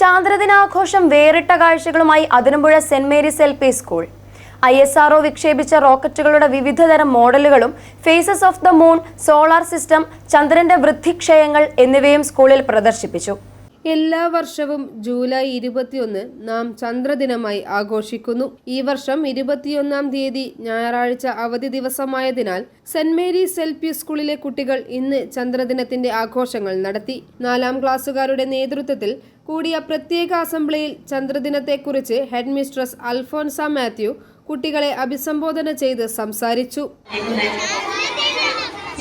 ചാന്ദ്രദിനാഘോഷം വേറിട്ട കാഴ്ചകളുമായി Athirampuzha saint Mary's L P school. I S R O വിക്ഷേപിച്ച റോക്കറ്റുകളുടെ വിവിധതരം മോഡലുകളും phases of the moon solar system ചന്ദ്രന്റെ വൃദ്ധിക്ഷയങ്ങൾ എന്നിവയും സ്കൂളിൽ പ്രദർശിപ്പിച്ചു. എല്ലാ വർഷവും ജൂലൈ ഇരുപത്തിയൊന്ന് നാം ചന്ദ്രദിനമായി ആഘോഷിക്കുന്നു. ഈ വർഷം ഇരുപത്തിയൊന്നാം തീയതി ഞായറാഴ്ച അവധി ദിവസമായതിനാൽ സെന്റ് മേരീസ് എൽ പി സ്കൂളിലെ കുട്ടികൾ ഇന്ന് ചന്ദ്രദിനത്തിന്റെ ആഘോഷങ്ങൾ നടത്തി. നാലാം ക്ലാസ്സുകാരുടെ നേതൃത്വത്തിൽ കൂടിയ പ്രത്യേക അസംബ്ലിയിൽ ചന്ദ്രദിനത്തെക്കുറിച്ച് ഹെഡ് മിസ്ട്രസ് അൽഫോൻസ മാത്യു കുട്ടികളെ അഭിസംബോധന ചെയ്ത് സംസാരിച്ചു.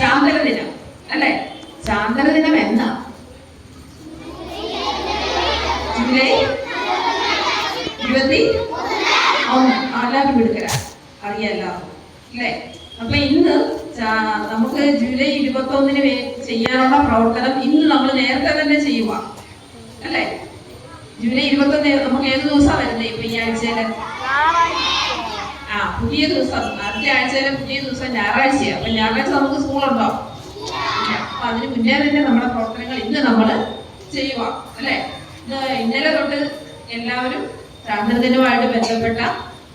ചന്ദ്രദിനം. അല്ലേ? ചാന്ദ്രദിനം എന്നാ ജൂലൈ ഇരുപത്തി ഒന്ന് എല്ലാവരും എടുക്കരാ അറിയാലോ അല്ലേ? അപ്പൊ ഇന്ന് നമുക്ക് ജൂലൈ ഇരുപത്തി ഒന്നിന് ചെയ്യാനുള്ള പ്രവർത്തനം ഇന്ന് നമ്മൾ നേരത്തെ തന്നെ ചെയ്യുക അല്ലേ? ജൂലൈ ഇരുപത്തി ഒന്ന് നമുക്ക് ഏത് ദിവസമാണ് വരുന്നത് ഇപ്പൊ ഈ ആഴ്ചയിൽ? ആ പുതിയ ദിവസം. അടുത്ത ആഴ്ചയിലെ പുതിയ ദിവസം ഞായറാഴ്ചയാണ് അപ്പൊ ഞായറാഴ്ച നമുക്ക് സ്കൂളുണ്ടോ. അപ്പൊ അതിന് മുന്നേ തന്നെ നമ്മുടെ പ്രവർത്തനങ്ങൾ ഇന്ന് നമ്മൾ ചെയ്യുക അല്ലെ? ഇന്നലെ തൊട്ട് എല്ലാവരും ചാന്ദ്രദിനവുമായിട്ട് ബന്ധപ്പെട്ട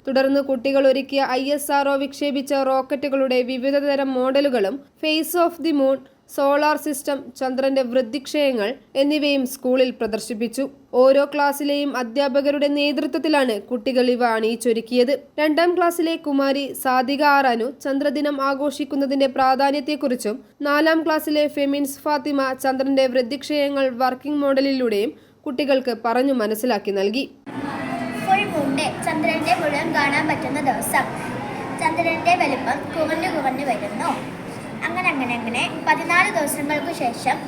തുടർന്ന് കുട്ടികൾ ഒരുക്കിയ ഐ എസ് ആർഒ വിക്ഷേപിച്ച റോക്കറ്റുകളുടെ വിവിധതരം മോഡലുകളും phase of the moon solar system ചന്ദ്രന്റെ വൃദ്ധിക്ഷയങ്ങൾ എന്നിവയും സ്കൂളിൽ പ്രദർശിപ്പിച്ചു. ഓരോ ക്ലാസ്സിലെയും അധ്യാപകരുടെ നേതൃത്വത്തിലാണ് കുട്ടികൾ ഇവ അണിയിച്ചൊരുക്കിയത്. രണ്ടാം ക്ലാസ്സിലെ കുമാരി സാദിക ആറാനു ചന്ദ്രദിനം ആഘോഷിക്കുന്നതിന്റെ പ്രാധാന്യത്തെക്കുറിച്ചും നാലാം ക്ലാസ്സിലെ ഫെമിൻസ് ഫാത്തിമ ചന്ദ്രന്റെ വൃദ്ധിക്ഷയങ്ങൾ വർക്കിംഗ് മോഡലിലൂടെയും കുട്ടികൾക്ക് പറഞ്ഞു മനസ്സിലാക്കി നൽകി. ചന്ദ്രന്റെ ചന്ദ്രന്റെ മുഴുവൻ കാണാൻ പറ്റുന്ന ദിവസം. ചന്ദ്രന്റെ വലുപ്പം കുറഞ്ഞു കുറഞ്ഞു വരുന്നു. അങ്ങനെ അങ്ങനെ അങ്ങനെ പതിനാല് ദിവസങ്ങൾക്ക് ശേഷം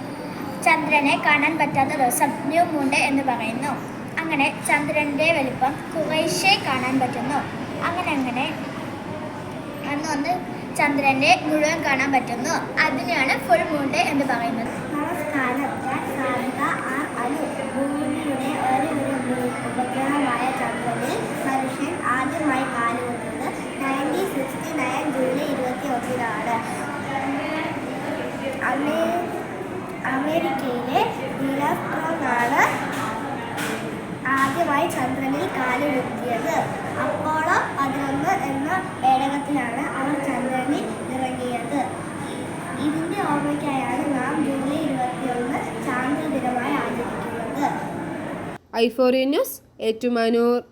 ചന്ദ്രനെ കാണാൻ പറ്റാത്ത ദിവസം ന്യൂ മൂണ്ട് എന്ന് പറയുന്നു. അങ്ങനെ ചന്ദ്രന്റെ വലുപ്പം കുറേശ്ശെ കാണാൻ പറ്റുന്നു. അങ്ങനെ അങ്ങനെ അന്ന് വന്ന് ചന്ദ്രന്റെ മുഴുവൻ കാണാൻ പറ്റുന്നു. അതിനെയാണ് ഫുൾ മൂണ്ട് എന്ന് പറയുന്നത്. അമേ- അമേരിക്കയിലെ നീലാസ്ട്രോണാണ് ആദ്യമായി ചന്ദ്രനിൽ കാലുകുത്തിയത് അപ്പോളോ പതിനൊന്ന് എന്ന പേടകത്തിലാണ് അവർ ചന്ദ്രനിൽ ഇറങ്ങിയത്. ഇതിന്റെ ഓർമ്മയ്ക്കായാണ് നാം ജൂലൈ ഇരുപത്തിയൊന്ന് ചാന്ദ്ര ദിനമായി ആചരിക്കുന്നത്. ഐഫോറിയ ന്യൂസ് ഏറ്റുമാനൂർ.